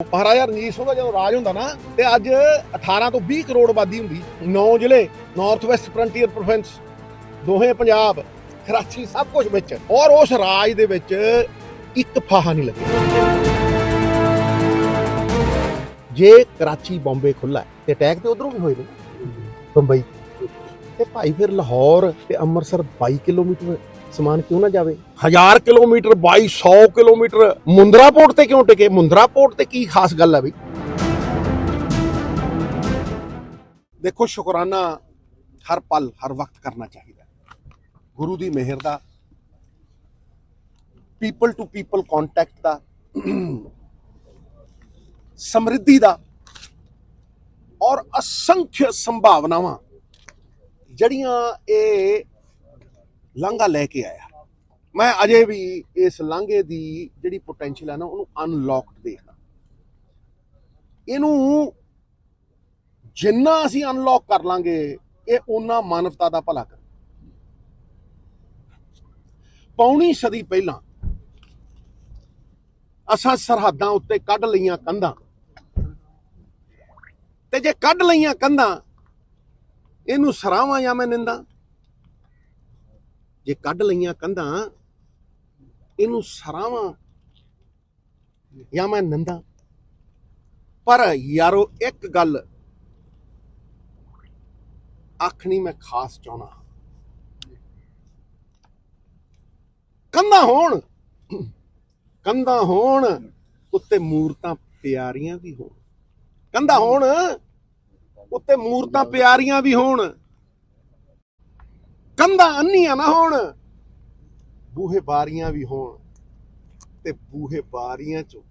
ਮਹਾਰਾਜਾ ਰਣਜੀਤ ਸਿੰਘ ਦਾ ਜਦੋਂ ਰਾਜ ਹੁੰਦਾ ਨਾ ਤੇ ਅੱਜ 18 ਤੋਂ 20 ਕਰੋੜ ਆਬਾਦੀ ਹੁੰਦੀ। 9 ਜ਼ਿਲ੍ਹੇ ਨਾਰਥ ਵੈਸਟ ਫਰੰਟੀਅਰ ਪ੍ਰੋਵਿੰਸ ਦੋਹੇ ਪੰਜਾਬ ਕਰਾਚੀ ਸਭ ਕੁਝ ਵਿੱਚ। ਔਰ ਉਸ ਰਾਜ ਦੇ ਵਿੱਚ ਇੱਕ ਫਾਹਾ ਨਹੀਂ ਲੱਗਿਆ। ਜੇ ਕਰਾਚੀ ਬੰਬੇ ਖੁੱਲਾ ਤੇ ਅਟੈਕ ਤੇ ਉਧਰੋਂ ਵੀ ਹੋਏ ਨੇ। ਬੰਬਈ। ਤੇ ਭਾਈ ਫਿਰ ਲਾਹੌਰ ਤੇ ਅੰਮ੍ਰਿਤਸਰ 22 ਕਿਲੋਮੀਟਰ ਸਮਾਨ ਕਿਉਂ ਨਾ ਜਾਵੇ? 1000 ਕਿਲੋਮੀਟਰ 2200 ਕਿਲੋਮੀਟਰ। ਮੁੰਦਰਾ ਪੋਰਟ ਤੇ ਕਿਉਂ ਟਿਕੇ? ਮੁੰਦਰਾ ਪੋਰਟ ਤੇ ਕੀ ਖਾਸ ਗੱਲ ਹੈ ਬਈ? ਦੇਖੋ, ਸ਼ੁਕਰਾਨਾ ਹਰ ਪਲ, ਹਰ ਵਕਤ ਕਰਨਾ ਚਾਹੀਦਾ। ਗੁਰੂ ਦੀ ਮਿਹਰ ਦਾ ਪੀਪਲ ਟੂ ਪੀਪਲ ਕੰਟੈਕਟ ਦਾ, ਸਮਰਿੱਧੀ ਦਾ, ਔਰ ਅਸੰਖਿਆ ਸੰਭਾਵਨਾਵਾਂ, ਜਿਹੜੀਆਂ ਇਹ ਲਾਂਘਾ ਲੈ ਕੇ ਆਇਆ। ਮੈਂ ਅਜੇ ਵੀ ਇਸ ਲਾਂਘੇ ਦੀ ਜਿਹੜੀ ਪੋਟੈਂਸ਼ੀਅਲ ਹੈ ਨਾ, ਉਹਨੂੰ ਅਨਲੌਕਡ ਦੇਖਦਾ ਇਹਨੂੰ ਜਿੰਨਾ ਅਸੀਂ ਅਨਲੌਕ ਕਰ ਲਾਂਗੇ, ਇਹ ਉਹਨਾਂ ਮਾਨਵਤਾ ਦਾ ਭਲਾ ਕਰ। ਪੌਣੀ ਸਦੀ ਪਹਿਲਾਂ ਅਸਾਂ ਸਰਹੱਦਾਂ ਉੱਤੇ ਕੱਢ ਲਈਆਂ ਕੰਧਾਂ। ਤੇ ਜੇ ਕੱਢ ਲਈਆਂ ਕੰਧਾਂ, ਇਹਨੂੰ ਸਰਾਵਾਂ ਜਾਂ ਮੈਂ ਨਿੰਦਾ? ਜੇ ਕੱਢ ਲਈਆਂ ਕੰਧਾਂ, ਇਹਨੂੰ ਸਰਾਵਾਂ ਜਾਂ ਮੈਂ ਨੰਦਾ। ਪਰ ਯਾਰੋ, ਇੱਕ ਗੱਲ ਆਖਣੀ ਮੈਂ ਖਾਸ ਚਾਹਣਾ ਕੰਧਾਂ ਹੋਣ ਕੰਧਾਂ ਹੋਣ, ਉੱਤੇ ਮੂਰਤਾਂ ਪਿਆਰੀਆਂ ਵੀ ਹੋਣ। ਕੰਧਾਂ ਹੋਣ, ਉੱਤੇ ਮੂਰਤਾਂ ਪਿਆਰੀਆਂ ਵੀ ਹੋਣ। ਕੰਧਾਂ ਅੰਨੀਆਂ ਨਾ ਹੋਣ। ਬੂਹੇ ਬਾਰੀਆਂ ਵੀ ਹੋਣ ਤੇ ਬੂਹੇ ਬਾਰੀਆਂ ਚੋਂ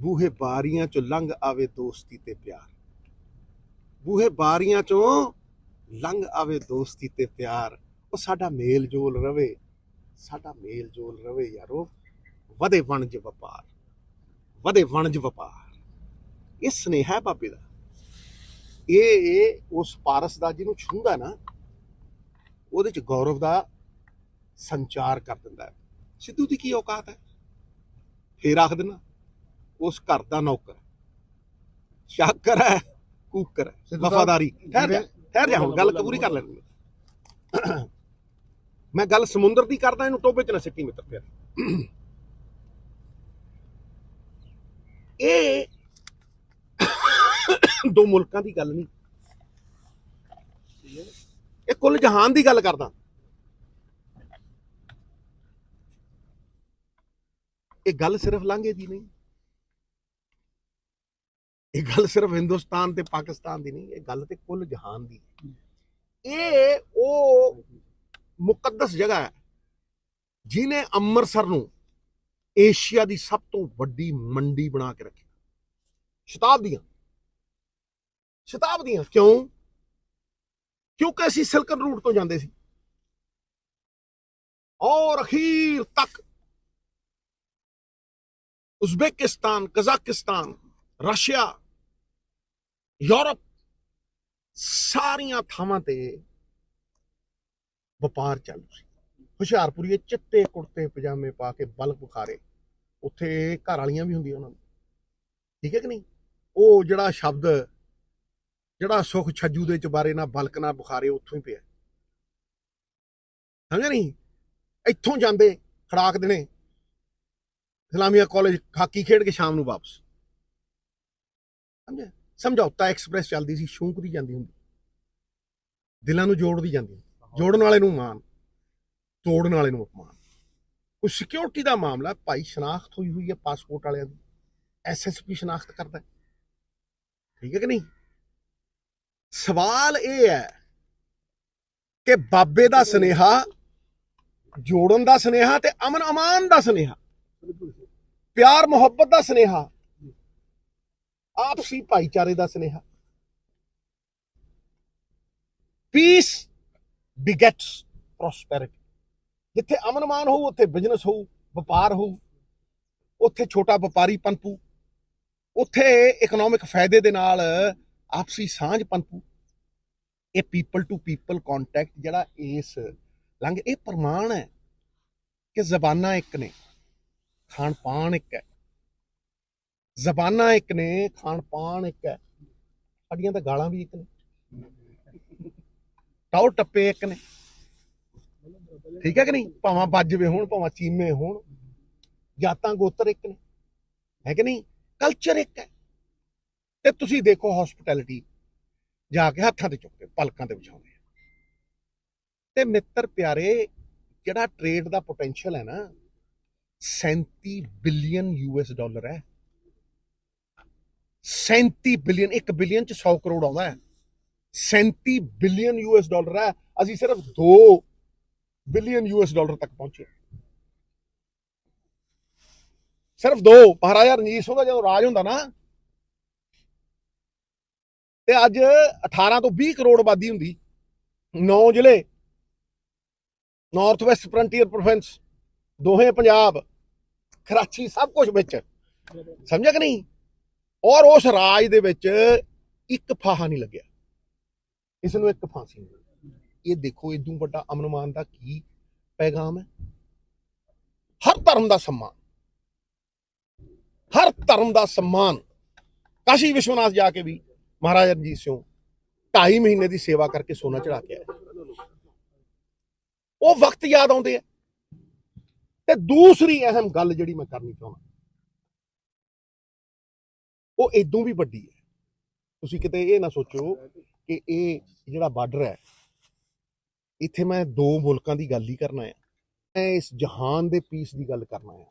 ਬੂਹੇ ਬਾਰੀਆਂ ਚੋਂ ਲੰਘ ਆਵੇ ਦੋਸਤੀ ਤੇ ਪਿਆਰ। ਬੂਹੇ ਬਾਰੀਆਂ ਚੋਂ ਲੰਘ ਆਵੇ ਦੋਸਤੀ ਤੇ ਪਿਆਰ। ਉਹ ਸਾਡਾ ਮੇਲ ਜੋਲ ਰਵੇ। ਸਾਡਾ ਮੇਲ ਜੋਲ ਰਵੇ ਯਾਰੋ। ਵਧੇ ਵਣਜ ਵਪਾਰ। ਵਧੇ ਵਣਜ ਵਪਾਰ। ਇਹ ਸਨੇਹਾ ਹੈ ਬਾਬੇ ਦਾ। ਇਹ ਉਸ ਪਾਰਸ ਦਾ ਜਿਹਨੂੰ ਛੂੰਦਾ ਨਾ ਉਹਦੇ ਚ ਗੌਰਵ ਦਾ ਸੰਚਾਰ ਕਰ ਦਿੰਦਾ ਹੈ। ਸਿੱਧੂ ਦੀ ਕੀ ਔਕਾਤ ਹੈ? ਫੇਰ ਆਖ ਦੇਣਾ ਉਸ ਘਰ ਦਾ ਨੌਕਰ ਸ਼ਾਕਰ ਹੈ ਕੂਕਰ ਹੈ ਵਫਾਦਾਰੀ। ਠਹਿਰ ਜਾ ਠਹਿਰ ਜਾ ਹੁਣ ਗੱਲ ਪੂਰੀ ਕਰ ਲੈਣੀ ਮੈਂ ਗੱਲ ਸਮੁੰਦਰ ਦੀ ਕਰਦਾ ਇਹਨੂੰ ਟੋਬੇ ਚ ਨਾ ਸਿੱਟੀ ਮਿੱਤਰ ਫਿਰ ਇਹ ਦੋ ਮੁਲਕਾਂ ਦੀ ਗੱਲ ਨਹੀਂ। ਇਹ ਕੁੱਲ ਜਹਾਨ ਦੀ ਗੱਲ ਕਰਦਾ। ਇਹ ਗੱਲ ਸਿਰਫ ਲਾਂਘੇ ਦੀ ਨਹੀਂ। ਇਹ ਗੱਲ ਸਿਰਫ ਹਿੰਦੁਸਤਾਨ ਤੇ ਪਾਕਿਸਤਾਨ ਦੀ ਨਹੀਂ, ਇਹ ਗੱਲ ਤੇ ਕੁੱਲ ਜਹਾਨ ਦੀ। ਇਹ ਉਹ ਮੁਕੱਦਸ ਜਗ੍ਹਾ ਹੈ ਜਿਨੇ ਅੰਮ੍ਰਿਤਸਰ ਨੂੰ ਏਸ਼ੀਆ ਦੀ ਸਭ ਤੋਂ ਵੱਡੀ ਮੰਡੀ ਬਣਾ ਕੇ ਰੱਖੀ। ਸ਼ਤਾਬਦੀਆਂ। ਸ਼ਤਾਬਦੀਆਂ ਕਿਉਂ? ਕਿਉਂਕਿ ਅਸੀਂ ਸਿਲਕਨ ਰੂਟ ਤੋਂ ਜਾਂਦੇ ਸੀ। ਔਰ ਅਖੀਰ ਤੱਕ ਉਜ਼ਬੇਕਿਸਤਾਨ, ਕਜ਼ਾਕਿਸਤਾਨ, ਰਸ਼ੀਆ, ਯੂਰਪ ਸਾਰੀਆਂ ਥਾਵਾਂ ਤੇ ਵਪਾਰ ਚੱਲੂ ਸੀ। ਹੁਸ਼ਿਆਰਪੁਰੀਏ ਚਿੱਟੇ ਕੁੜਤੇ, ਪਜਾਮੇ ਪਾ ਕੇ ਬਲਕ ਬੁਖਾਰੇ ਉੱਥੇ ਘਰ ਵਾਲੀਆਂ ਵੀ ਹੁੰਦੀਆਂ ਉਹਨਾਂ ਨੂੰ। ਠੀਕ ਹੈ ਕਿ ਨਹੀਂ? ਉਹ ਜਿਹੜਾ ਸ਼ਬਦ ਜਿਹੜਾ ਸੁਖ ਛੱਜੂ ਦੇ ਚਬਾਰੇ ਨਾਲ ਬਲਕ ਨਾਲ ਬੁਖਾਰੇ ਉੱਥੋਂ ਹੀ ਪਿਆ। ਸਮਝਿਆ ਨਹੀਂ? ਇੱਥੋਂ ਜਾਂਦੇ ਖੜਾਕ ਦੇਣੇ। ਇਸਲਾਮੀਆ ਕਾਲਜ ਹਾਕੀ ਖੇਡ ਕੇ ਸ਼ਾਮ ਨੂੰ ਵਾਪਸ। ਸਮਝਿਆ? ਸਮਝੌਤਾ ਐਕਸਪ੍ਰੈਸ ਚੱਲਦੀ ਸੀ ਸ਼ੌਂਕਦੀ ਜਾਂਦੀ ਹੁੰਦੀ। ਦਿਲਾਂ ਨੂੰ ਜੋੜਦੀ ਜਾਂਦੀ। ਜੋੜਨ ਵਾਲੇ ਨੂੰ ਮਾਨ ਤੋੜਨ ਵਾਲੇ ਨੂੰ ਅਪਮਾਨ। ਕੋਈ ਸਿਕਿਉਰਿਟੀ ਦਾ ਮਾਮਲਾ, ਭਾਈ ਸ਼ਨਾਖਤ ਹੋਈ ਹੋਈ ਹੈ ਪਾਸਪੋਰਟ ਵਾਲਿਆਂ ਦੀ। ਐਸਐਸਪੀ ਸ਼ਨਾਖਤ ਕਰਦਾ ਠੀਕ ਹੈ ਕਿ ਨਹੀਂ? ਸਵਾਲ ਇਹ ਹੈ ਕਿ ਬਾਬੇ ਦਾ ਸਨੇਹਾ ਜੋੜਨ ਦਾ ਸਨੇਹਾ ਤੇ ਅਮਨ ਅਮਾਨ ਦਾ ਸਨੇਹਾ। ਪਿਆਰ ਮੁਹੱਬਤ ਦਾ ਸਨੇਹਾ। ਆਪਸੀ ਭਾਈਚਾਰੇ ਦਾ ਸਨੇਹਾ। ਪੀਸ ਬਿਗੇਟਸ ਪ੍ਰੋਸਪੈਰਿਟੀ ਜਿੱਥੇ ਅਮਨ ਮਾਨ ਹੋਊ ਉੱਥੇ ਬਿਜ਼ਨਸ ਹੋਊ ਵਪਾਰ ਹੋਊ ਉੱਥੇ ਛੋਟਾ ਵਪਾਰੀ ਪਨਪੂ ਉੱਥੇ ਇਕਨੋਮਿਕ ਫਾਇਦੇ ਦੇ ਨਾਲ ਆਪਸੀ ਸਾਂਝ ਪਨਪੂ ਇਹ ਪੀਪਲ ਟੂ ਪੀਪਲ ਕੰਟੈਕਟ ਜਿਹੜਾ ਇਸ ਲੰਘ, ਇਹ ਪ੍ਰਮਾਣ ਹੈ ਕਿ ਜ਼ਬਾਨਾਂ ਇੱਕ ਨੇ ਖਾਣ ਪਾਣ ਇੱਕ ਹੈ। ਜ਼ਬਾਨਾਂ ਇੱਕ ਨੇ ਖਾਣ ਪਾਣ ਇੱਕ ਹੈ। ਸਾਡੀਆਂ ਤਾਂ ਗਾਲਾਂ ਵੀ ਇੱਕ ਨੇ। ਟਾਉ ਟੱਪੇ ਇੱਕ ਨੇ। ਠੀਕ ਹੈ ਕਿ ਨਹੀਂ? ਭਾਵਾਂ ਬੱਜਵੇ ਹੋਣ, ਭਾਵਾਂ ਚੀਮੇ ਹੋਣ। ਜਾਤਾਂ ਗੋਤਰ ਇੱਕ ਨੇ। ਹੈ ਕਿ ਨਹੀਂ? ਕਲਚਰ ਇੱਕ ਹੈ। ਤੇ ਤੁਸੀਂ ਦੇਖੋ ਹਸਪਿਟੈਲਿਟੀ ਜਾ ਕੇ ਹੱਥਾਂ ਤੇ ਚੁੱਕਦੇ ਪਲਕਾਂ ਤੇ ਵਿਛਾਉਂਦੇ ਤੇ ਮਿੱਤਰ ਪਿਆਰੇ, ਜਿਹੜਾ ਟ੍ਰੇਡ ਦਾ ਪੋਟੈਂਸ਼ੀਅਲ ਹੈ ਨਾ 37 ਬਿਲੀਅਨ ਯੂਐਸ ਡਾਲਰ ਹੈ। 37 ਬਿਲੀਅਨ 1 ਬਿਲੀਅਨ ਚ 100 ਕਰੋੜ ਆਉਂਦਾ ਹੈ। 37 ਬਿਲੀਅਨ ਯੂਐਸ ਡਾਲਰ ਹੈ। ਅਸੀਂ ਸਿਰਫ 2 ਬਿਲੀਅਨ ਯੂਐਸ ਡਾਲਰ ਤੱਕ ਪਹੁੰਚੇ ਸਿਰਫ 2 ਮਹਾਰਾਜਾ ਰਣਜੀਤ ਸਿੰਘ ਦਾ ਜਦੋਂ ਰਾਜ ਹੁੰਦਾ ਨਾ ਤੇ ਅੱਜ 18 ਤੋਂ 20 ਕਰੋੜ ਆਬਾਦੀ ਹੁੰਦੀ। ਨੌ ਜ਼ਿਲ੍ਹੇ। ਨਾਰਥ ਵੈਸਟ ਫਰੰਟੀਅਰ ਪ੍ਰੋਵਿੰਸ ਦੋਹੇ ਪੰਜਾਬ ਕਰਾਚੀ ਸਭ ਕੁਝ ਵਿੱਚ। ਸਮਝਿਆ ਕਿ ਨਹੀਂ? ਔਰ ਉਸ ਰਾਜ ਦੇ ਵਿੱਚ ਇੱਕ ਫਾਹਾ ਨਹੀਂ ਲੱਗਿਆ। ਇਸ ਨੂੰ ਇੱਕ ਫਾਂਸੀ ਨਹੀਂ ਲੱਗੀ। ਇਹ ਦੇਖੋ ਇਦੋਂ ਵੱਡਾ ਅਮਨਮਾਨ ਦਾ ਕੀ ਪੈਗਾਮ ਹੈ? ਹਰ ਧਰਮ ਦਾ ਸਨਮਾਨ। ਹਰ ਧਰਮ ਦਾ ਸਨਮਾਨ। ਕਾਸ਼ੀ ਵਿਸ਼ਵਨਾਥ ਜਾ ਕੇ ਵੀ ਮਹਾਰਾਜਾ ਰਣਜੀਤ ਸਿੰਘ, ਢਾਈ ਮਹੀਨੇ ਦੀ ਸੇਵਾ ਕਰਕੇ ਸੋਨਾ ਚੜਾ ਕੇ ਆਏ। ਉਹ ਵਕਤ ਯਾਦ ਆਉਂਦੇ ਆ। ਤੇ ਦੂਸਰੀ ਅਹਿਮ ਗੱਲ ਜਿਹੜੀ ਮੈਂ ਕਰਨੀ ਚਾਹੁੰਦਾ। ਉਹ ਇਦੋਂ ਵੀ ਵੱਡੀ ਹੈ। ਤੁਸੀਂ ਕਿਤੇ ਇਹ ਨਾ ਸੋਚੋ ਕਿ ਇਹ ਜਿਹੜਾ ਬਾਰਡਰ ਹੈ, ਇੱਥੇ ਮੈਂ ਦੋ ਮੁਲਕਾਂ ਦੀ ਗੱਲ ਹੀ ਕਰਨਾ ਹੈ। ਮੈਂ ਇਸ ਜਹਾਨ ਦੇ ਪੀਸ ਦੀ ਗੱਲ ਕਰਨਾ ਹੈ।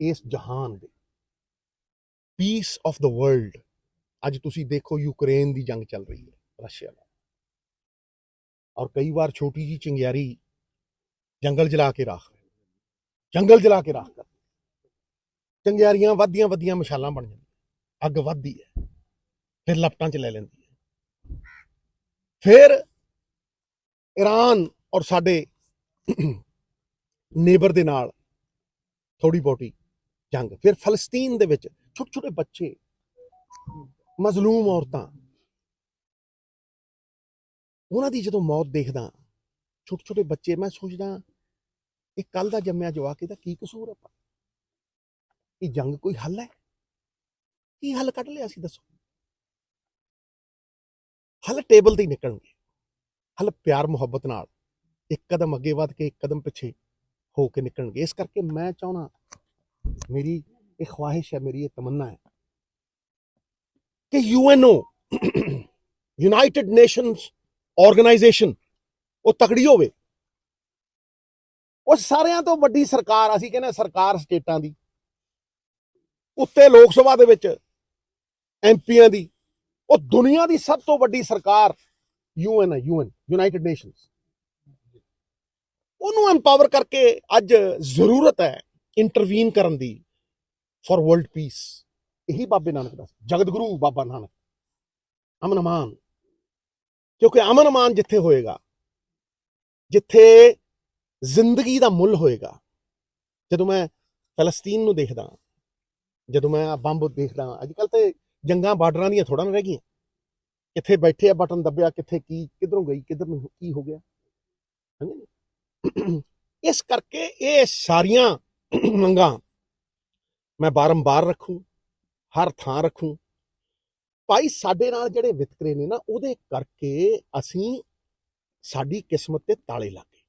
ਇਸ ਜਹਾਨ ਦੇ ਪੀਸ ਆਫ ਦਾ ਵਰਲਡ ਅੱਜ ਤੁਸੀਂ ਦੇਖੋ ਯੂਕਰੇਨ ਦੀ ਜੰਗ ਚੱਲ ਰਹੀ ਹੈ, ਰਸ਼ੀਆ ਨਾਲ। ਔਰ ਕਈ ਵਾਰ ਛੋਟੀ ਜੀ ਚਿੰਗਿਆਰੀ ਜੰਗਲ ਜਲਾ ਕੇ ਰਾਖ ਜੰਗਲ ਜਲਾ ਕੇ ਰਾਖ ਕਰ ਚੰਗਿਆਰੀਆਂ ਵੱਧਦੀਆਂ ਵੱਧਦੀਆਂ ਮਸ਼ਾਲਾਂ ਬਣ ਜਾਂਦੀਆਂ ਅੱਗ ਵੱਧਦੀ ਹੈ। ਫਿਰ ਲਪਟਾਂ 'ਚ ਲੈ ਲੈਂਦੀ ਹੈ। ਫਿਰ ਈਰਾਨ ਔਰ ਸਾਡੇ ਨੇਬਰ ਦੇ ਨਾਲ ਥੋੜੀ ਬਹੁਤੀ ਜੰਗ। ਫਿਰ ਫਲਸਤੀਨ ਦੇ ਵਿੱਚ ਛੋਟੇ ਛੋਟੇ ਬੱਚੇ ਮਜ਼ਲੂਮ ਔਰਤਾਂ। ਉਹਨਾਂ ਦੀ ਜਦੋਂ ਮੌਤ ਦੇਖਦਾ ਛੋਟੇ ਛੋਟੇ ਬੱਚੇ, ਮੈਂ ਸੋਚਦਾ, ਇਹ ਕੱਲ ਦਾ ਜੰਮਿਆ ਜਵਾਕ, ਇਹਦਾ ਕੀ ਕਸੂਰ ਹੈ ਇਹ ਜੰਗ ਕੋਈ ਹੱਲ ਹੈ? ਕੀ ਹੱਲ ਕੱਢ ਲਿਆ ਸੀ, ਦੱਸੋ? ਹੱਲ ਟੇਬਲ ਤੇ ਹੀ ਨਿਕਲਣਗੇ। ਹੱਲ ਪਿਆਰ, ਮੁਹੱਬਤ ਨਾਲ। ਇੱਕ ਕਦਮ ਅੱਗੇ ਵੱਧ ਕੇ, ਇੱਕ ਕਦਮ ਪਿੱਛੇ ਹੋ ਕੇ ਨਿਕਲਣਗੇ। ਇਸ ਕਰਕੇ ਮੈਂ ਚਾਹਣਾ ਮੇਰੀ ਇਹ ਖਵਾਹਿਸ਼ ਹੈ, ਮੇਰੀ ਇਹ ਤਮੰਨਾ ਹੈ ਕਿ ਯੂਐਨਓ ਯੂਨਾਈਟਿਡ ਨੇਸ਼ਨਸ ਆਰਗੇਨਾਈਜੇਸ਼ਨ ਉਹ ਤਕੜੀ ਹੋਵੇ ਉਹ ਸਾਰਿਆਂ ਤੋਂ ਵੱਡੀ ਸਰਕਾਰ ਅਸੀਂ ਕਹਿੰਦੇ ਸਰਕਾਰ ਸਟੇਟਾਂ ਦੀ ਉੱਤੇ ਲੋਕ ਸਭਾ ਦੇ ਵਿੱਚ ਐਮਪੀਆਂ ਦੀ ਉਹ ਦੁਨੀਆ ਦੀ ਸਭ ਤੋਂ ਵੱਡੀ ਸਰਕਾਰ ਯੂਐਨ ਹੈ ਯੂਐਨ ਯੂਨਾਈਟਿਡ ਨੇਸ਼ਨਸ ਉਹਨੂੰ ਐਮਪਾਵਰ ਕਰਕੇ ਅੱਜ ਜ਼ਰੂਰਤ ਹੈ ਇੰਟਰਵੀਨ ਕਰਨ ਦੀ ਫॉर ਵਰਲਡ ਪੀਸ ਇਹੀ ਬਾਬੇ ਨਾਨਕ ਦਾ ਜਗਤ ਗੁਰੂ ਬਾਬਾ ਨਾਨਕ। ਅਮਨ ਅਮਾਨ ਕਿਉਂਕਿ ਅਮਨ ਅਮਾਨ ਜਿੱਥੇ ਹੋਏਗਾ, ਜਿੱਥੇ ਜ਼ਿੰਦਗੀ ਦਾ ਮੁੱਲ ਹੋਏਗਾ, ਜਦੋਂ ਮੈਂ ਫਲਸਤੀਨ ਨੂੰ ਦੇਖਦਾ, ਜਦੋਂ ਮੈਂ ਬੰਬ ਦੇਖਦਾ ਅੱਜ ਕੱਲ ਤੇ ਜੰਗਾਂ ਬਾਰਡਰਾਂ ਦੀਆਂ ਥੋੜਾ ਨਾ ਰਹਿ ਗਈਆਂ। ਕਿੱਥੇ ਬੈਠੇ ਆ, ਬਟਨ ਦੱਬਿਆ, ਕਿੱਥੇ ਕੀ, ਕਿੱਧਰੋਂ ਗਈ, ਕਿੱਧਰ ਨੂੰ ਕੀ ਹੋ ਗਿਆ। ਇਸ ਕਰਕੇ ਇਹ ਸਾਰੀਆਂ ਮੰਗਾਂ ਮੈਂ ਬਾਰੰਬਾਰ ਰੱਖੂ। ਹਰ ਥਾਂ ਰੱਖੂੰ। ਭਾਈ ਸਾਡੇ ਨਾਲ ਜਿਹੜੇ ਵਿਤਕਰੇ ਨੇ ਨਾ, ਉਹਦੇ ਕਰਕੇ ਅਸੀਂ ਸਾਡੀ ਕਿਸਮਤ ਤੇ ਤਾਲੇ ਲੱਗ। ਗਏ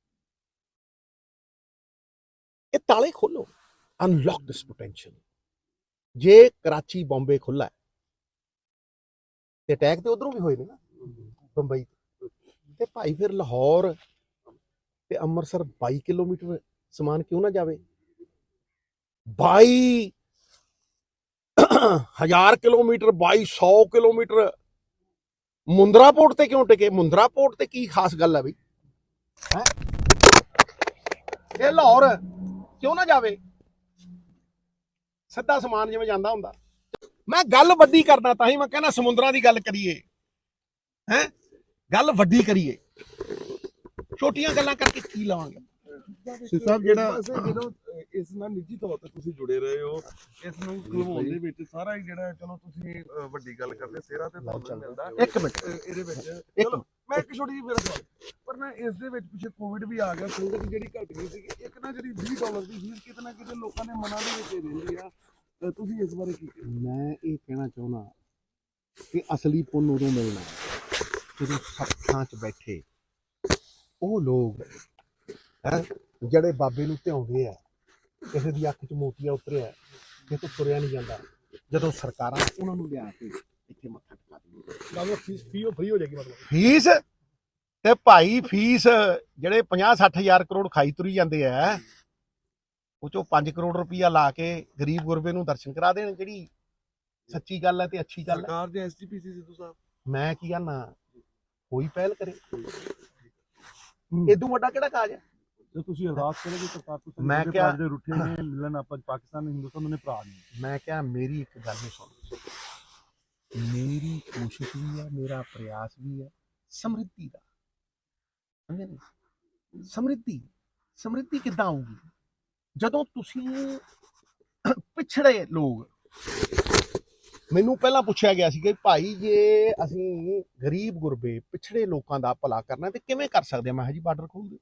ਇਹ ਤਾਲੇ ਖੋਲੋ। ਅਨਲੌਕ ਦਿਸ ਪੋਟੈਂਸ਼ੀਅਲ ਜੇ ਕਰਾਚੀ, ਬੰਬੇ ਖੁੱਲਾ ਹੈ, ਤੇ ਅਟੈਕ ਤੇ ਉਧਰੋਂ ਵੀ ਹੋਏ ਨੇ ਨਾ, ਬੰਬਈ ਤੋਂ। ਤੇ ਭਾਈ ਫਿਰ ਲਾਹੌਰ ਤੇ ਅੰਮ੍ਰਿਤਸਰ 22 ਕਿਲੋਮੀਟਰ ਸਮਾਨ ਕਿਉਂ ਨਾ ਜਾਵੇ? 22 ਹਜ਼ਾਰ ਕਿਲੋਮੀਟਰ 2200 ਕਿਲੋਮੀਟਰ। ਮੁੰਦਰਾ ਪੋਰਟ ਤੇ ਕਿਉਂ ਟਿਕੇ? ਮੁੰਦਰਾ ਪੋਰਟ ਤੇ ਕੀ ਖਾਸ ਗੱਲ ਹੈ ਬਈ? ਹੈ? ਇਹ ਲਾਹੌਰ ਕਿਉਂ ਨਾ ਜਾਵੇ? ਸਿੱਧਾ ਸਮਾਨ ਜਿਵੇਂ ਜਾਂਦਾ ਹੁੰਦਾ। ਮੈਂ ਗੱਲ ਵੱਡੀ ਕਰਦਾ ਤਾਂ ਹੀ ਮੈਂ ਕਹਿੰਦਾ ਸਮੁੰਦਰਾਂ ਦੀ ਗੱਲ ਕਰੀਏ। ਹੈ? ਗੱਲ ਵੱਡੀ ਕਰੀਏ। ਛੋਟੀਆਂ ਗੱਲਾਂ ਕਰਕੇ ਕੀ ਲਾਵਾਂਗੇ ਸੀ ਸਾਹਿਬ ਜਿਹੜਾ ਜਦੋਂ ਇਸ ਨਾਲ ਨਿੱਜੀ ਤੌਰ ਤੇ ਤੁਸੀਂ ਜੁੜੇ ਰਹੇ ਹੋ ਇਸ ਨੂੰ ਖਲਵਾਉਣ ਦੇ ਵਿੱਚ ਸਾਰਾ ਹੀ ਜਿਹੜਾ ਚਲੋ ਤੁਸੀਂ ਵੱਡੀ ਗੱਲ ਕਰਦੇ ਸੇਰਾ ਤੇ ਤੁਹਾਨੂੰ ਮਿਲਦਾ। ਇੱਕ ਮਿੰਟ। ਇਹਦੇ ਵਿੱਚ। ਚਲੋ ਮੈਂ ਇੱਕ ਛੋਟੀ ਜਿਹੀ ਮੇਰਾ ਸਵਾਲ ਪਰ ਨਾ ਇਸ ਦੇ ਵਿੱਚ ਪਿੱਛੇ ਕੋਵਿਡ ਵੀ ਆ ਗਿਆ ਸੰਗਤ ਜਿਹੜੀ ਘਟ ਗਈ ਸੀ ਇੱਕ ਨਾ ਜਿਹੜੀ 20 ਡਾਲਰ ਦੀ ਫੀਸ ਕਿਤੇ ਨਾ ਕਿਤੇ ਲੋਕਾਂ ਦੇ ਮਨਾਂ ਦੇ ਵਿੱਚ ਰਹਿੰਦੀ ਆ। ਤੁਸੀਂ ਇਸ ਬਾਰੇ ਕੀ ਮੈਂ ਇਹ ਕਹਿਣਾ ਚਾਹੁੰਦਾ ਕਿ ਅਸਲੀ ਪੁੰਨ ਉਦੋਂ ਮਿਲਣਾ ਜਦੋਂ ਸੱਥਾਂ 'ਚ ਬੈਠੇ ਉਹ ਲੋਕ ਹੈ ਜਿਹੜੇ ਬਾਬੇ ਨੂੰ ਧਿਆਉਂਦੇ ਆ ਕਿਸੇ ਦੀ ਅੱਖ 'ਚ ਮੋਤੀਆ ਉਤਰਿਆ ਕਿਸੇ ਤੋਂ ਤੁਰਿਆ ਨਹੀਂ ਜਾਂਦਾ। ਜਦੋਂ ਸਰਕਾਰਾਂ ਉਹਨਾਂ ਨੂੰ ਲਿਆ ਕੇ ਇੱਥੇ ਮੱਥਾ ਟਿਕਾ ਦਿੰਦੀਆਂ ਬਾਬਾ ਫੀਸ ਫੀ ਫ੍ਰੀ ਹੋ ਜਾਏਗੀ ਮਤਲਬ। ਫੀਸ? ਤੇ ਭਾਈ ਫੀਸ ਜਿਹੜੇ 50 60 ਹਜ਼ਾਰ ਕਰੋੜ ਖਾਈ ਤੁਰੀ ਜਾਂਦੇ ਆ ਉਹ ਚੋਂ 5 ਕਰੋੜ ਰੁਪਈਆ ਲਾ ਕੇ ਗਰੀਬ ਗੁਰਬੇ ਨੂੰ ਦਰਸ਼ਨ ਕਰਾ ਦੇਣ ਜਿਹੜੀ ਸੱਚੀ ਗੱਲ ਹੈ ਤੇ ਅੱਛੀ ਗੱਲ ਹੈ। ਸਰਕਾਰ ਦੇ ਐਸਜੀਪੀਸੀ ਸਿੱਧੂ ਸਾਹਿਬ। ਮੈਂ ਕੀ ਕਹਿਣਾ ਕੋਈ ਪਹਿਲ ਕਰੇ। ਇਦੋਂ ਵੱਡਾ ਕਿਹੜਾ ਕਾਜ ਹੈ? ਜੇ ਤੁਸੀਂ ਅਰਦਾਸ ਕਰੋਗੇ ਕਰਤਾਰ ਤੁਸੀਂ ਮੈਂ ਕਿਹਾ- ਦੇ ਰੁੱਠੇ ਨੇ ਮਿਲਣ ਆਪਾਂ ਪਾਕਿਸਤਾਨ ਹਿੰਦੁਸਤਾਨ ਨੇ ਭਰਾ ਨਹੀਂ ਮੈਂ ਕਿਹਾ ਮੇਰੀ ਇੱਕ ਗੱਲ ਨੂੰ ਸੁਣ ਮੇਰੀ ਕੋਸ਼ਿਸ਼ ਵੀ ਹੈ ਮੇਰਾ ਪ੍ਰਯਾਸ ਵੀ ਹੈ ਸਮਰਿੱਧੀ ਦਾ। ਸਮਝੇ ਨਹੀਂ ਸਮਰਿੱਧੀ ਸਮਰਿੱਧੀ ਕਿੱਦਾਂ ਆਊਗੀ ਜਦੋਂ ਤੁਸੀਂ ਪਿਛੜੇ ਲੋਕ ਮੈਨੂੰ ਪਹਿਲਾਂ ਪੁੱਛਿਆ ਗਿਆ ਸੀ ਕਿ ਭਾਈ ਜੇ ਅਸੀਂ ਗਰੀਬ ਗੁਰਬੇ ਪਿਛੜੇ ਲੋਕਾਂ ਦਾ ਭਲਾ ਕਰਨਾ ਤੇ ਕਿਵੇਂ ਕਰ ਸਕਦੇ ਹਾਂ? ਮੈਂ ਕਿਹਾ ਜੀ ਬਾਰਡਰ ਖੋਲ ਦਿਓ।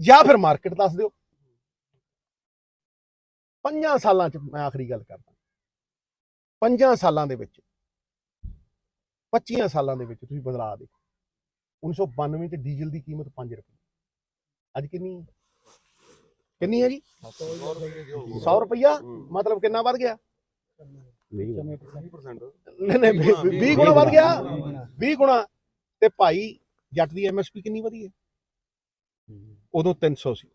ਜਾਂ ਫਿਰ ਮਾਰਕੀਟ ਦੱਸ ਦਿਓ। ਪੰਜਾਂ ਸਾਲਾਂ ਚ ਮੈਂ ਆਖਰੀ ਗੱਲ ਕਰਦਾ। ਪੰਜਾਂ ਸਾਲਾਂ ਦੇ ਵਿੱਚ 25 ਸਾਲਾਂ ਦੇ ਵਿੱਚ ਤੁਸੀਂ ਬਦਲਾਅ ਦੇਖੋ। 1992 ਚ ਡੀਜ਼ਲ ਦੀ ਕੀਮਤ 5 ਰੁਪਏ। ਅੱਜ ਕਿੰਨੀ ਹੈ? ਕਿੰਨੀ ਹੈ ਜੀ? 100 ਰੁਪਇਆ ਮਤਲਬ ਕਿੰਨਾ ਵੱਧ ਗਿਆ? ਨਹੀਂ ਨਹੀਂ 20 ਗੁਣਾ ਵੱਧ ਗਿਆ। 20 ਗੁਣਾ। ਤੇ ਭਾਈ ਜੱਟ ਦੀ ਐਮਐਸਪੀ ਕਿੰਨੀ ਵਧੀ ਹੈ? ਉਦੋਂ 300 ਸੀ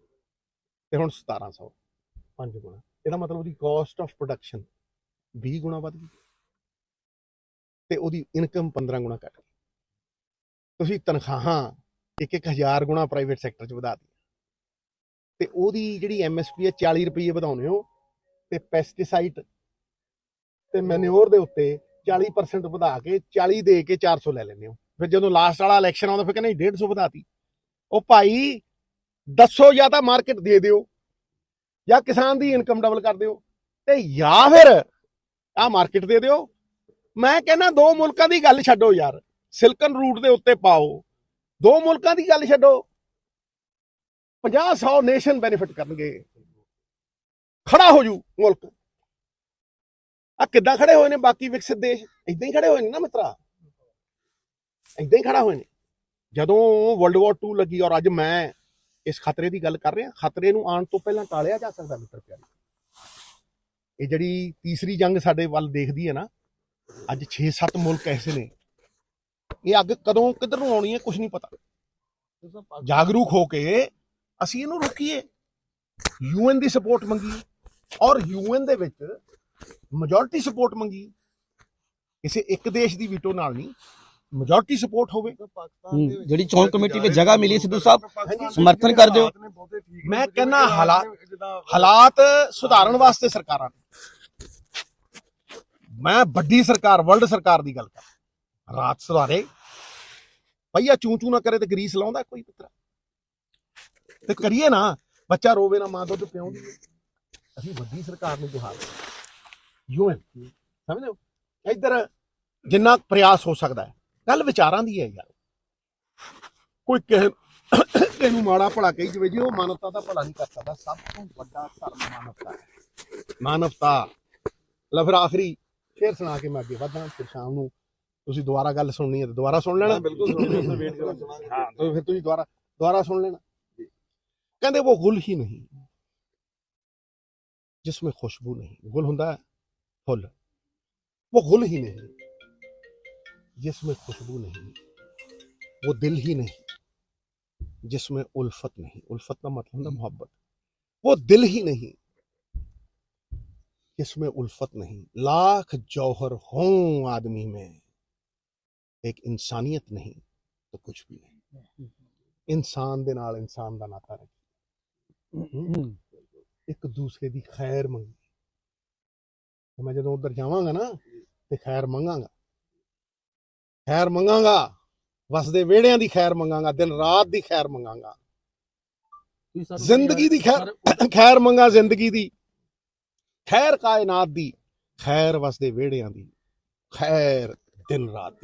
ਤੇ ਹੁਣ 1700 ਪੰਜ ਗੁਣਾ। ਇਹਦਾ ਮਤਲਬ ਉਹਦੀ ਕਾਸਟ ਆਫ ਪ੍ਰੋਡਕਸ਼ਨ 20 ਗੁਣਾ ਵੱਧ ਗਈ ਤੇ ਉਹਦੀ ਇਨਕਮ 15 ਗੁਣਾ ਘਟ ਗਈ। ਤੁਸੀਂ ਤਨਖਾਹਾਂ ਇੱਕ ਇੱਕ ਹਜ਼ਾਰ ਗੁਣਾ ਪ੍ਰਾਈਵੇਟ ਸੈਕਟਰ 'ਚ ਵਧਾ ਦਿੱਤੀ ਤੇ ਉਹਦੀ ਜਿਹੜੀ ਐਮਐਸਪੀ ਹੈ 40 ਰੁਪਏ ਵਧਾਉਣੇ ਹੋ ਤੇ ਪੈਸਟੀਸਾਈਡ ਤੇ ਮੈਨਿਓਰ ਦੇ ਉੱਤੇ 40% ਵਧਾ ਕੇ 40 ਦੇ ਕੇ 400 ਲੈ ਲੈਂਦੇ ਹੋ। ਫਿਰ ਜਦੋਂ ਲਾਸਟ ਵਾਲਾ ਇਲੈਕਸ਼ਨ ਆਉਂਦਾ, ਫਿਰ ਕਹਿੰਦੇ 150 ਵਧਾਤੀ ਉਹ ਭਾਈ ਦੱਸੋ ਜਾਂ ਤਾਂ ਮਾਰਕੀਟ ਦੇ ਦਿਓ, ਜਾਂ ਕਿਸਾਨ ਦੀ ਇਨਕਮ ਡਬਲ ਕਰ ਦਿਓ, ਤੇ ਜਾਂ ਫਿਰ ਆ ਮਾਰਕੀਟ ਦੇ ਦਿਓ। ਮੈਂ ਕਹਿੰਦਾ ਦੋ ਮੁਲਕਾਂ ਦੀ ਗੱਲ ਛੱਡੋ ਯਾਰ, ਸਿਲਕਨ ਰੂਟ ਦੇ ਉੱਤੇ ਪਾਓ, ਦੋ ਮੁਲਕਾਂ ਦੀ ਗੱਲ ਛੱਡੋ। 50 100 ਨੇਸ਼ਨ ਬੈਨੀਫਿਟ ਕਰਨਗੇ। ਖੜਾ ਹੋ ਜੂ ਮੁਲਕ। ਆ ਕਿੱਦਾਂ ਖੜੇ ਹੋਏ ਨੇ ਬਾਕੀ ਵਿਕਸਿਤ ਦੇਸ਼? ਇਦਾਂ ਹੀ ਖੜੇ ਹੋਏ ਨੇ ਨਾ ਮਿੱਤਰਾ। ਇਦਾਂ ਹੀ ਖੜਾ ਹੋਏ ਨੇ। ਜਦੋਂ ਵਰਲਡ ਵਾਰ 2 ਲੱਗੀ ਔਰ ਅੱਜ ਮੈਂ ਇਸ ਖਤਰੇ ਦੀ ਗੱਲ ਕਰ ਰਹੇ ਹਾਂ, ਖਤਰੇ ਨੂੰ ਆਉਣ ਤੋਂ ਪਹਿਲਾਂ ਟਾਲਿਆ ਜਾ ਸਕਦਾ ਮਿੱਤਰ ਪਿਆਰੇ। ਇਹ ਜਿਹੜੀ ਤੀਸਰੀ ਜੰਗ ਸਾਡੇ ਵੱਲ ਦੇਖਦੀ ਹੈ ਨਾ, ਅੱਜ 6-7 ਮੁਲਕ ਐਸੇ ਨੇ। ਇਹ ਅੱਗ ਕਦੋਂ, ਕਿੱਧਰ ਨੂੰ ਆਉਣੀ ਹੈ ਕੁਝ ਨਹੀਂ ਪਤਾ। ਜਾਗਰੂਕ ਹੋ ਕੇ ਅਸੀਂ ਇਹਨੂੰ ਰੋਕੀਏ। ਯੂਐਨ ਦੀ ਸਪੋਰਟ ਮੰਗੀ ਔਰ ਯੂਐਨ ਦੇ ਵਿੱਚ ਮੈਜੋਰਟੀ ਸਪੋਰਟ ਮੰਗੀ। ਕਿਸੇ ਇੱਕ ਦੇਸ਼ ਦੀ ਵੀਟੋ ਨਾਲ ਨਹੀਂ ਮੈਜੋਰਟੀ ਸਪੋਰਟ ਹੋਵੇ। ਜਿਹੜੀ ਚੋਣ ਕਮੇਟੀ ਵਿੱਚ ਜਗ੍ਹਾ ਮਿਲੀ ਸਿੱਧੂ ਸਾਹਿਬ, ਸਮਰਥਨ ਕਰ ਦਿਓ। ਮੈਂ ਕਹਿੰਦਾ ਹਾਲਾਤ- ਹਾਲਾਤ ਸੁਧਾਰਨ ਵਾਸਤੇ ਸਰਕਾਰਾਂ ਨੇ। ਮੈਂ ਵੱਡੀ ਸਰਕਾਰ ਵਰਲਡ ਸਰਕਾਰ ਦੀ ਗੱਲ ਕਰ ਰਾਤ ਸੁਧਾਰੇ। ਭਈਆ ਚੂੰ ਚੂੰ ਨਾ ਕਰੇ ਤੇ ਗਰੀਸ ਲਾਉਂਦਾ ਕੋਈ ਪੁੱਤਰਾ। ਤੇ ਕਰੀਏ ਨਾ ਬੱਚਾ ਰੋਵੇ ਨਾ ਮਾਂ ਦੁੱਧ ਪਿਆਉਂਦੀ ਅਸੀਂ ਵੱਡੀ ਸਰਕਾਰ ਨੂੰ ਗੁਹਾਰ ਯੂਐਨ ਸਮਝਦੇ ਹੋ? ਇੱਧਰ ਜਿੰਨਾ ਪ੍ਰਯਾਸ ਹੋ ਸਕਦਾ ਹੈ। ਗੱਲ ਵਿਚਾਰਾਂ ਦੀ ਹੈ ਯਾਰ। ਕੋਈ ਕਿਸੇ ਕਿਸੇ ਮਾੜਾ ਭਲਾ ਕਹੀ ਜਵੇ ਜੇ ਉਹ ਮਾਨਵਤਾ ਦਾ ਭਲਾ ਨਹੀਂ ਕਰ ਸਕਦਾ। ਸਭ ਤੋਂ ਵੱਡਾ ਧਰਮ ਮਾਨਵਤਾ ਹੈ। ਮਾਨਵਤਾ। ਲੈ ਫਿਰ ਆਖਰੀ ਫੇਰ ਸੁਣਾ ਕੇ ਮੈਂ ਅੱਗੇ ਵਧਾਂ ਫਿਰ ਸ਼ਾਮ ਨੂੰ ਤੁਸੀਂ ਦੁਬਾਰਾ ਗੱਲ ਸੁਣਨੀ ਹੈ ਤੇ ਦੁਬਾਰਾ ਸੁਣ ਲੈਣਾ। ਬਿਲਕੁਲ ਸੁਣ ਲੈਣਾ ਵੇਟ ਕਰਾਂ ਸੁਣਾਂਗੇ ਹਾਂ ਤਾਂ ਫਿਰ ਤੁਸੀਂ ਦੁਬਾਰਾ ਦੁਬਾਰਾ ਸੁਣ ਲੈਣਾ। ਕਹਿੰਦੇ ਉਹ ਗੁਲ ਹੀ ਨਹੀਂ। ਜਿਸ ਵਿੱਚ ਖੁਸ਼ਬੂ ਨਹੀਂ। ਗੁਲ ਹੁੰਦਾ ਫੁੱਲ। ਉਹ ਗੁਲ ਹੀ ਨਹੀਂ। जिसमें खुशबू नहीं, वो दिल ही नहीं, जिसमें उल्फत नहीं। उल्फत का मतलब ना मोहब्बत। वो दिल ही नहीं, जिसमें उल्फत नहीं। लाख जौहर हो आदमी में, एक इंसानियत नहीं तो कुछ भी नहीं। इंसान दे नाल इंसान का नाता रख हम्म। एक दूसरे की खैर मंगी। तो मैं जो उधर जावगा ना तो खैर मंगागा। ਖੈਰ ਮੰਗਾਂਗਾ। ਵਸਦੇ ਵਿਹੜਿਆਂ ਦੀ ਖੈਰ ਮੰਗਾਂਗਾ ਦਿਨ ਰਾਤ ਦੀ ਖੈਰ ਮੰਗਾਂਗਾ। ਜ਼ਿੰਦਗੀ ਦੀ ਖੈਰ ਖੈਰ ਮੰਗਾ। ਜ਼ਿੰਦਗੀ ਦੀ। ਖੈਰ ਕਾਇਨਾਤ ਦੀ ਖੈਰ ਵਸਦੇ ਵਿਹੜਿਆਂ ਦੀ। ਖੈਰ ਦਿਨ ਰਾਤ ਦੀ।